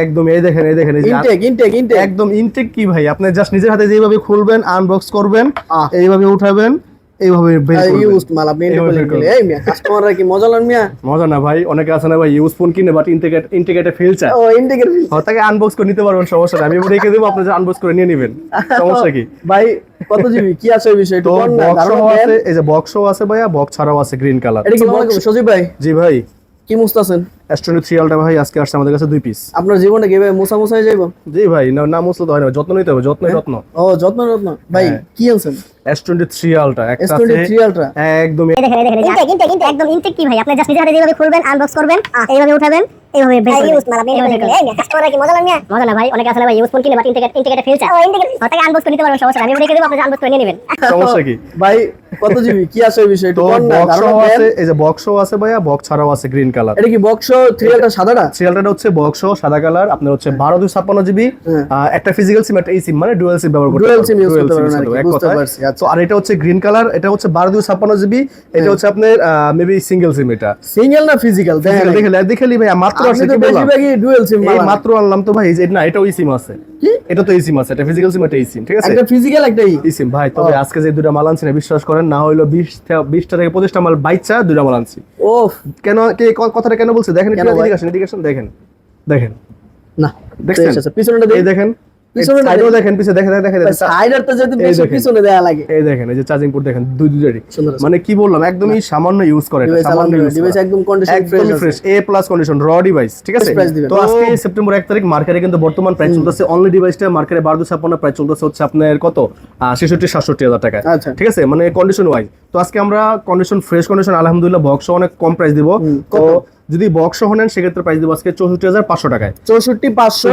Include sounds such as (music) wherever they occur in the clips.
একদম এই দেখেন এই দেখেন এই যে আর- ইনটেক ইনটেক ইনটেক একদম ইনটেক কি ভাই? আপনি জাস্ট নিজের হাতে যেভাবে খুলবেন আনবক্স করবেন এইভাবে উঠাবেন এইভাবে ইউজ মাল আপনি ইনটেক এইভাবে বলে বের করবেন। এই মিয়া কাস্টমাররা কি মজা লন মিয়া? মজা না ভাই অনেকে আছে না ভাই ইউজ ফোন কিনে বাট ইন্টিগ্রেট ইন্টিগ্রেটে ফেল চায় ও ইনটেকের তাকে আনবক্স করে নিতে পারবেন সমস্যা নেই। আমি রেখে দেবো আপনি আনবক্স করে নিয়ে নেবেন। সমস্যা কি? (laughs) ভাই কত জিবি কি আছে ওই বিষয়? একটু বল না বক্স আছে এই যে বক্সও আছে ভাইয়া বক্স ছাড়াও আছে গ্রিন কালার এটা কি সজীব ভাই? জি ভাই। কি মুস্তাছেন S23 থ্রি আলটা ভাই আজকে আসছে আমাদের কাছে দুই পিস আপনার জীবনটা কি ভাই মুসা মুসা হয়ে যাইবো? জি ভাই না না মুসলে তো হয় না যত্ন নিতে হবে যত্ন যত্ন। ও যত্ন রত্ন ভাই হ্যাঁ। কি আনছেন? টোয়েন্টি থ্রি আলটা একটা আছে। S23 Ultra একদম দেখেন দেখেন ইনটেক ইনটেক ইনটেক একদম ইনটেক কি ভাই? আপনি জাস্ট নিজের হাতে যেভাবে খুলবেন আনবক্স করবেন এইভাবে উঠাবেন এইভাবে বের করবেন। ইউজ মাল আপনি এইভাবে বের করবেন কি মজা লাগে মজা না ভাই অনেকে না ভাই ইউজ ফোন কিনে বাট ইনটেক ইনটেকেটে ফেল চায় ও ইনটেক তাকে আনবক্স করে নিতে পারবেন সমস্যা আমি রেখে দেব আপনি আনবক্স করে নিয়ে নেবেন। সমস্যা কি? ভাই কত জিবি? কি আছে ওই বিষয়? একটু আছে এই যে বক্সও আছে ভাইয়া বক্স ছাড়াও আছে গ্রিন কালার এটা কি বক্স সাদাটা? হচ্ছে বক্স সাদা কালার আপনার হচ্ছে বারো দুই ছাপ্পান্ন জিবি। হ্যাঁ। একটা ফিজিক্যাল সিম একটা এই সিম মানে ডুয়াল সিম ব্যবহার করতে। SIM use Dual করতে পারবেন আচ্ছা। তো আর এটা হচ্ছে গ্রিন কালার এটা হচ্ছে বারো দুই ছাপ্পান্ন জিবি এটা হচ্ছে আপনার মেবি সিঙ্গেল সিম এটা। সিঙ্গেল না ফিজিক্যাল দেখেন। দেখে দেখে ভাই মাত্র কি বললাম? ডুয়াল সিম এই মাত্র আনলাম তো ভাই না এটা ওই সিম আছে। কি? এটা তো এই সিম আছে এটা ফিজিক্যাল সিম এটা এই সিম ঠিক আছে? একটা ফিজিক্যাল একটা এই। সিম ভাই তবে আজকে যে দুটা মাল আনছি না বিশ্বাস করেন না হইল বিশ বিশটা থেকে পঁচিশটা মাল বাইচা দুটা মাল আনছি। ও কেন কে কথাটা কেন বলছে? দেখেন দেখেন। দেখেন। না দেখেন পিছনটা দেখেন। দেখেন পিছনেটা দেখেন। পিছে দেখেন দেখেন দেখেন সাইডার তো যদি বেশি পিছনে দেয়া লাগে। এই দেখেন এই যে চার্জিং পোর্ট দেখেন দুই দুইটারই মানে কি বললাম একদমই সামান্য ইউজ করে এটা, সামান্য ডিভাইস একদম condition fresh fresh A plus condition র ডিভাইস ঠিক আছে? Best price দিবেন। তো আজকে সেপ্টেম্বর এক তারিখ মার্কেটে কিন্তু বর্তমান প্রাইস চলতেছে অনলি ডিভাইসটা মার্কেটে বারো দুশো ছাপ্পান্ন প্রাইস চলতেছে হচ্ছে আপনার কত? ছেষট্টি সাতষট্টি হাজার টাকা। আচ্ছা। ঠিক আছে? মানে কন্ডিশন ওয়াইজ তো আজকে আমরা কন্ডিশন ফ্রেশ কন্ডিশন আলহামদুলিল্লাহ বক্স অনেক কম প্রাইস দিব। তো যদি বক্স সহ নেন সেক্ষেত্রে প্রাইস দেবো আজকে চৌষট্টি হাজার পাঁচশো টাকায়। চৌষট্টি পাঁচশো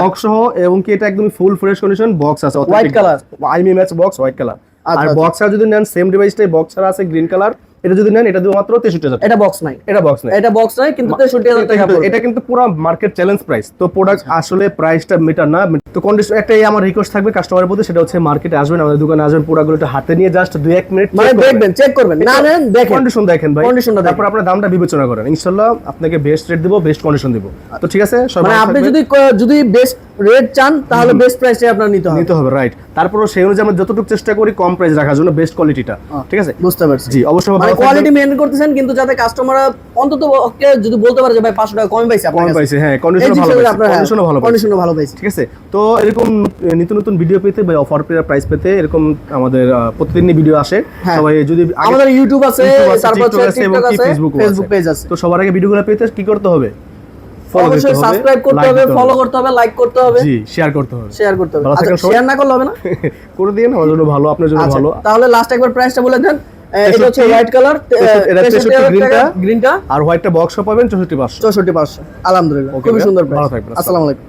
বক্স সহ এবং কি এটা একদম ফুল ফ্রেশ কন্ডিশন বক্স আছে হোয়াইট কালার আইমি ম্যাচ বক্স হোয়াইট কালার আচ্ছা, আর বক্সার বক্স আর যদি নেন সেম ডিভাইসটাই বক্স আর আছে গ্রিন কালার এটা যদি নেন এটা দিব মাত্র তেষট্টি হাজার এটা বক্স নাই। এটা বক্স নেই। এটা বক্স নাই কিন্তু তেষট্টি হাজার টাকা এটা কিন্তু- পুরো মার্কেট চ্যালেঞ্জ প্রাইস তো প্রোডাক্ট আসলে প্রাইসটা মিটার না। তো কন্ডিশন একটাই আমার রিকোয়েস্ট থাকবে কাস্টমারের প্রতি সেটা হচ্ছে মার্কেটে আসবেন আমাদের দোকানে আসবেন পুরোগুলো একটু হাতে নিয়ে জাস্ট দুই এক মিনিট মানে দেখবেন চেক করবেন। না নেন দেখেন। কন্ডিশন দেখেন ভাই। Conditionটা দেখেন। তারপর আপনার দামটা বিবেচনা করেন। ইনশাল্লাহ আপনাকে বেস্ট রেট দিব বেস্ট কন্ডিশন দিব। তো ঠিক আছে সবাই মানে আপনি যদি যদি বেস্ট রেট চান তাহলে বেস্ট প্রাইসে আপনার নিতে হবে। নিতে হবে রাইট তারপরও সেই অনুযায়ী আমরা যতটুকু চেষ্টা করি কম প্রাইস রাখার জন্য বেস্ট কোয়ালিটিটা ঠিক আছে? বুঝতে পারছি। জি অবশ্যই মানে কোয়ালিটি মেনটেন করতেছেন কিন্তু যাতে কাস্টমাররা অন্তত যদি বলতে পারে যে ভাই পাঁচশো টাকা কমে পাইছে আপনার কম পাইছে হ্যাঁ কন্ডিশন ভালো পাইছে আপনার কন্ডিশনও ভালো পাইছে। কন্ডিশনও ভালো পাইছে। ঠিক আছে তো এরকম নিত্য নতুন ভিডিও পেতে বা অফার প্রাইস পেতে এরকম আমাদের প্রতিদিনই ভিডিও আসে। হ্যাঁ। সবাই যদি আমাদের ইউটিউব আছে তারপর আছে টিকটক আছে ফেসবুক পেজ আছে। তো সবার আগে ভিডিওগুলো পেতে কি করতে হবে? অবশ্যই সাবস্ক্রাইব করতে হবে ফলো করতে হবে লাইক করতে হবে। জি শেয়ার করতে হবে। শেয়ার করতে হবে। আচ্ছা। শেয়ার না করলে হবে না? (laughs) করে দিন আমার জন্য ভালো আপনার জন্য আচ্ছা ভালো। তাহলে লাস্ট একবার প্রাইসটা বলে দেন। এটা হচ্ছে 63 হোয়াইট কালার এটা 63 গ্রিনটা। গ্রিনটা আর হোয়াইটটা বক্সও পাবেন চৌষট্টি পাঁচশো। চৌষট্টি পাঁচশো আলহামদুলিল্লাহ Okay, খুবই সুন্দর ভালো থাকবেন, আসসালামু আলাইকুম।